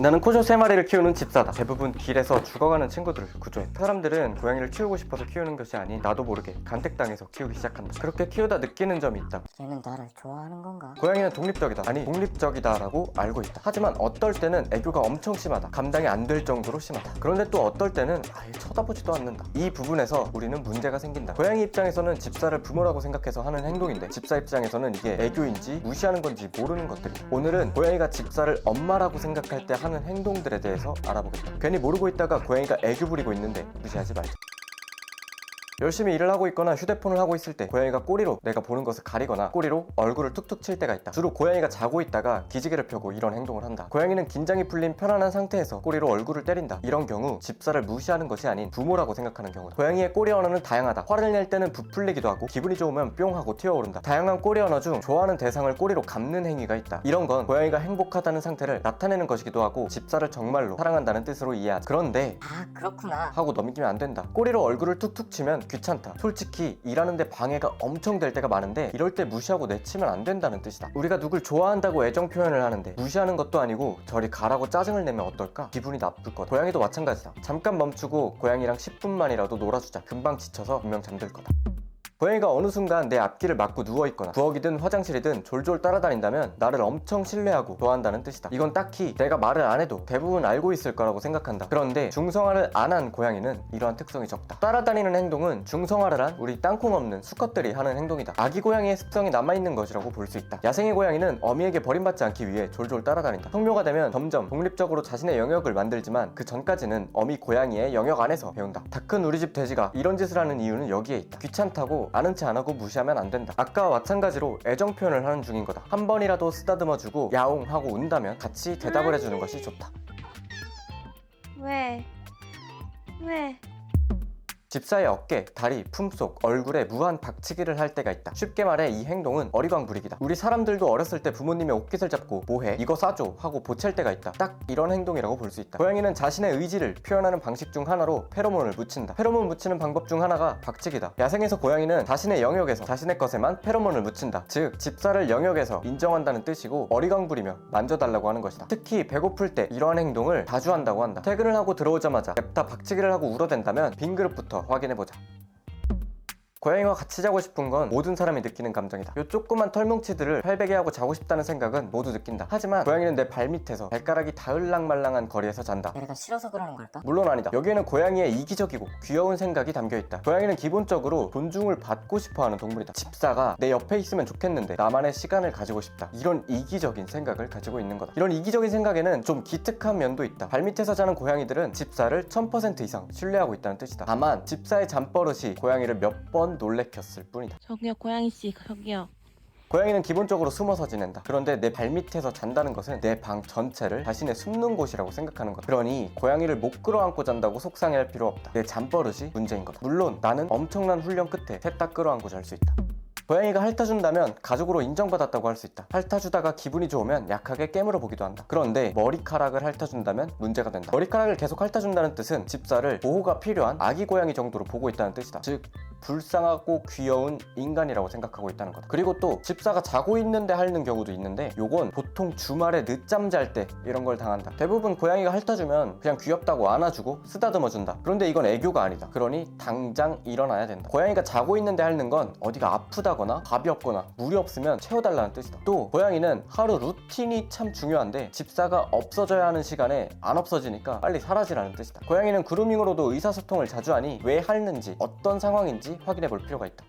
나는 코조 세 마리를 키우는 집사다. 대부분 길에서 죽어가는 친구들을 구조해. 사람들은 고양이를 키우고 싶어서 키우는 것이 아닌 나도 모르게 간택당해서 키우기 시작한다. 그렇게 키우다 느끼는 점이 있다. 얘는 나를 좋아하는 건가? 고양이는 독립적이다. 아니 독립적이다라고 알고 있다. 하지만 어떨 때는 애교가 엄청 심하다. 감당이 안 될 정도로 심하다. 그런데 또 어떨 때는 아예 쳐다보지도 않는다. 이 부분에서 우리는 문제가 생긴다. 고양이 입장에서는 집사를 부모라고 생각해서 하는 행동인데 집사 입장에서는 이게 애교인지 무시하는 건지 모르는 것들이다. 오늘은 고양이가 집사를 엄마라고 생각할 때 하는 행동들에 대해서 알아보겠다. 괜히 모르고 있다가 고양이가 애교 부리고 있는데 무시하지 말자. 열심히 일을 하고 있거나 휴대폰을 하고 있을 때 고양이가 꼬리로 내가 보는 것을 가리거나 꼬리로 얼굴을 툭툭 칠 때가 있다. 주로 고양이가 자고 있다가 기지개를 펴고 이런 행동을 한다. 고양이는 긴장이 풀린 편안한 상태에서 꼬리로 얼굴을 때린다. 이런 경우 집사를 무시하는 것이 아닌 부모라고 생각하는 경우다. 고양이의 꼬리 언어는 다양하다. 화를 낼 때는 부풀리기도 하고 기분이 좋으면 뿅 하고 튀어오른다. 다양한 꼬리 언어 중 좋아하는 대상을 꼬리로 감는 행위가 있다. 이런 건 고양이가 행복하다는 상태를 나타내는 것이기도 하고 집사를 정말로 사랑한다는 뜻으로 이해하다. 그런데 아 그렇구나 하고 넘기면 안 된다. 꼬리로 얼굴을 툭툭 치면 귀찮다. 솔직히 일하는데 방해가 엄청 될 때가 많은데 이럴 때 무시하고 내치면 안 된다는 뜻이다. 우리가 누굴 좋아한다고 애정 표현을 하는데 무시하는 것도 아니고 저리 가라고 짜증을 내면 어떨까? 기분이 나쁠 거다. 고양이도 마찬가지다. 잠깐 멈추고 고양이랑 10분만이라도 놀아주자. 금방 지쳐서 분명 잠들 거다. 고양이가 어느 순간 내 앞길을 막고 누워있거나 부엌이든 화장실이든 졸졸 따라다닌다면 나를 엄청 신뢰하고 좋아한다는 뜻이다. 이건 딱히 내가 말을 안 해도 대부분 알고 있을 거라고 생각한다. 그런데 중성화를 안 한 고양이는 이러한 특성이 적다. 따라다니는 행동은 중성화를 한 우리 땅콩 없는 수컷들이 하는 행동이다. 아기 고양이의 습성이 남아있는 것이라고 볼 수 있다. 야생의 고양이는 어미에게 버림받지 않기 위해 졸졸 따라다닌다. 성묘가 되면 점점 독립적으로 자신의 영역을 만들지만 그 전까지는 어미 고양이의 영역 안에서 배운다. 다 큰 우리 집 돼지가 이런 짓을 하는 이유는 여기에 있다. 귀찮다고 아는 체 안 하고 무시하면 안 된다. 아까와 마찬가지로 애정 표현을 하는 중인 거다. 한 번이라도 쓰다듬어 주고 야옹 하고 운다면 같이 대답을 해 주는 것이 좋다. 왜? 왜? 집사의 어깨, 다리, 품속, 얼굴에 무한 박치기를 할 때가 있다. 쉽게 말해 이 행동은 어리광 부리기다. 우리 사람들도 어렸을 때 부모님의 옷깃을 잡고 뭐해? 이거 싸줘? 하고 보챌 때가 있다. 딱 이런 행동이라고 볼 수 있다. 고양이는 자신의 의지를 표현하는 방식 중 하나로 페로몬을 묻힌다. 페로몬 묻히는 방법 중 하나가 박치기다. 야생에서 고양이는 자신의 영역에서 자신의 것에만 페로몬을 묻힌다. 즉 집사를 영역에서 인정한다는 뜻이고 어리광 부리며 만져달라고 하는 것이다. 특히 배고플 때 이러한 행동을 자주 한다고 한다. 퇴근을 하고 들어오자마자 냅다 박치기를 하고 울어댄다면 빈 그릇부터 확인해보자. 고양이와 같이 자고 싶은 건 모든 사람이 느끼는 감정이다. 요 조그만 털뭉치들을 팔베개 하고 자고 싶다는 생각은 모두 느낀다. 하지만 고양이는 내 발밑에서 발가락이 닿을랑말랑한 거리에서 잔다. 내가 싫어서 그러는 걸까? 물론 아니다. 여기에는 고양이의 이기적이고 귀여운 생각이 담겨 있다. 고양이는 기본적으로 존중을 받고 싶어 하는 동물이다. 집사가 내 옆에 있으면 좋겠는데 나만의 시간을 가지고 싶다. 이런 이기적인 생각을 가지고 있는 거다. 이런 이기적인 생각에는 좀 기특한 면도 있다. 발밑에서 자는 고양이들은 집사를 1000% 이상 신뢰하고 있다는 뜻이다. 다만 집사의 잠버릇이 고양이를 몇번 놀래켰을 뿐이다. 저기요 고양이 씨 저기요. 고양이는 기본적으로 숨어서 지낸다. 그런데 내 발밑에서 잔다는 것은 내 방 전체를 자신의 숨는 곳이라고 생각하는 거다. 그러니 고양이를 못 끌어안고 잔다고 속상해할 필요 없다. 내 잠버릇이 문제인 거다. 물론 나는 엄청난 훈련 끝에 셋다 끌어안고 잘 수 있다. 고양이가 핥아준다면 가족으로 인정받았다고 할 수 있다. 핥아주다가 기분이 좋으면 약하게 깨물어 보기도 한다. 그런데 머리카락을 핥아준다면 문제가 된다. 머리카락을 계속 핥아준다는 뜻은 집사를 보호가 필요한 아기 고양이 정도로 보고 있다는 뜻이다. 즉 불쌍하고 귀여운 인간이라고 생각하고 있다는 거다. 그리고 또 집사가 자고 있는데 핥는 경우도 있는데 요건 보통 주말에 늦잠 잘 때 이런 걸 당한다. 대부분 고양이가 핥아주면 그냥 귀엽다고 안아주고 쓰다듬어 준다. 그런데 이건 애교가 아니다. 그러니 당장 일어나야 된다. 고양이가 자고 있는데 핥는 건 어디가 아프다거나 밥이 없거나 물이 없으면 채워달라는 뜻이다. 또 고양이는 하루 루틴이 참 중요한데 집사가 없어져야 하는 시간에 안 없어지니까 빨리 사라지라는 뜻이다. 고양이는 그루밍으로도 의사소통을 자주 하니 왜 핥는지 어떤 상황인지 확인해 볼 필요가 있다.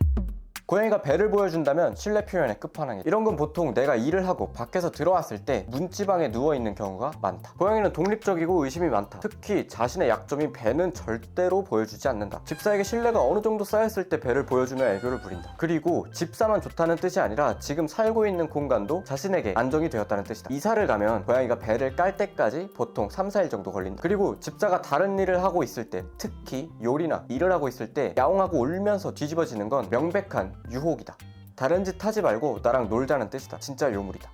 고양이가 배를 보여준다면 신뢰 표현의 끝판왕이다. 이런 건 보통 내가 일을 하고 밖에서 들어왔을 때 문지방에 누워있는 경우가 많다. 고양이는 독립적이고 의심이 많다. 특히 자신의 약점인 배는 절대로 보여주지 않는다. 집사에게 신뢰가 어느 정도 쌓였을 때 배를 보여주며 애교를 부린다. 그리고 집사만 좋다는 뜻이 아니라 지금 살고 있는 공간도 자신에게 안정이 되었다는 뜻이다. 이사를 가면 고양이가 배를 깔 때까지 보통 3, 4일 정도 걸린다. 그리고 집사가 다른 일을 하고 있을 때 특히 요리나 일을 하고 있을 때 야옹하고 울면서 뒤집어지는 건 명백한 유혹이다. 다른 짓 하지 말고 나랑 놀자는 뜻이다. 진짜 요물이다.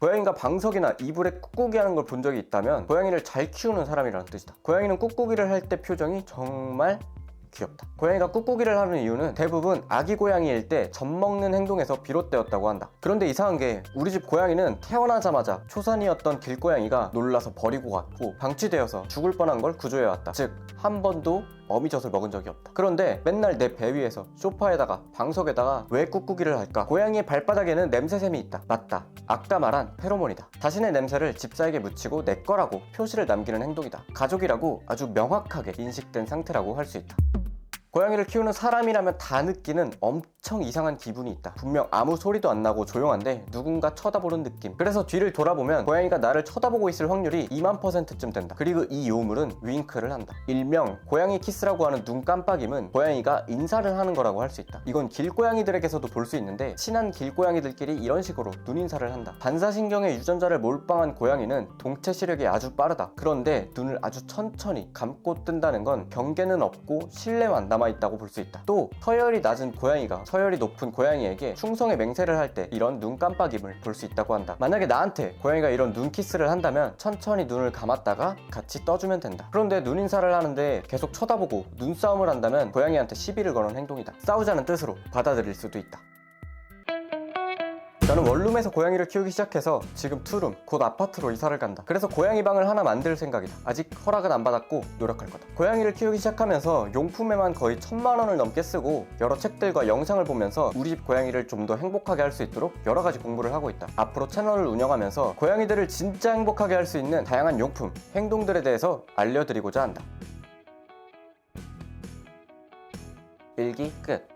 고양이가 방석이나 이불에 꾹꾹이 하는 걸 본 적이 있다면 고양이를 잘 키우는 사람이라는 뜻이다. 고양이는 꾹꾹이를 할 때 표정이 정말 귀엽다. 고양이가 꾹꾹이를 하는 이유는 대부분 아기 고양이일 때 젖 먹는 행동에서 비롯되었다고 한다. 그런데 이상한 게 우리 집 고양이는 태어나자마자 초산이었던 길고양이가 놀라서 버리고 갔고 방치되어서 죽을 뻔한 걸 구조해왔다. 즉, 한 번도 어미젖을 먹은 적이 없다. 그런데 맨날 내 배 위에서 소파에다가 방석에다가 왜 꾹꾹이를 할까? 고양이의 발바닥에는 냄새샘이 있다. 맞다. 아까 말한 페로몬이다. 자신의 냄새를 집사에게 묻히고 내 거라고 표시를 남기는 행동이다. 가족이라고 아주 명확하게 인식된 상태라고 할 수 있다. 고양이를 키우는 사람이라면 다 느끼는 엄청 이상한 기분이 있다. 분명 아무 소리도 안 나고 조용한데 누군가 쳐다보는 느낌. 그래서 뒤를 돌아보면 고양이가 나를 쳐다보고 있을 확률이 2만 퍼센트쯤 된다. 그리고 이 요물은 윙크를 한다. 일명 고양이 키스라고 하는 눈 깜빡임은 고양이가 인사를 하는 거라고 할 수 있다. 이건 길고양이들에게서도 볼 수 있는데 친한 길고양이들끼리 이런 식으로 눈 인사를 한다. 반사신경의 유전자를 몰빵한 고양이는 동체 시력이 아주 빠르다. 그런데 눈을 아주 천천히 감고 뜬다는 건 경계는 없고 신뢰만 남아 있다고 볼 수 있다. 또 서열이 낮은 고양이가 서열이 높은 고양이에게 충성의 맹세를 할 때 이런 눈 깜빡임을 볼 수 있다고 한다. 만약에 나한테 고양이가 이런 눈 키스를 한다면 천천히 눈을 감았다가 같이 떠주면 된다. 그런데 눈 인사를 하는데 계속 쳐다보고 눈싸움을 한다면 고양이한테 시비를 거는 행동이다. 싸우자는 뜻으로 받아들일 수도 있다. 저는 원룸에서 고양이를 키우기 시작해서 지금 투룸, 곧 아파트로 이사를 간다. 그래서 고양이 방을 하나 만들 생각이다. 아직 허락은 안 받았고 노력할 거다. 고양이를 키우기 시작하면서 용품에만 거의 천만 원을 넘게 쓰고 여러 책들과 영상을 보면서 우리 집 고양이를 좀 더 행복하게 할 수 있도록 여러 가지 공부를 하고 있다. 앞으로 채널을 운영하면서 고양이들을 진짜 행복하게 할 수 있는 다양한 용품, 행동들에 대해서 알려드리고자 한다. 일기 끝.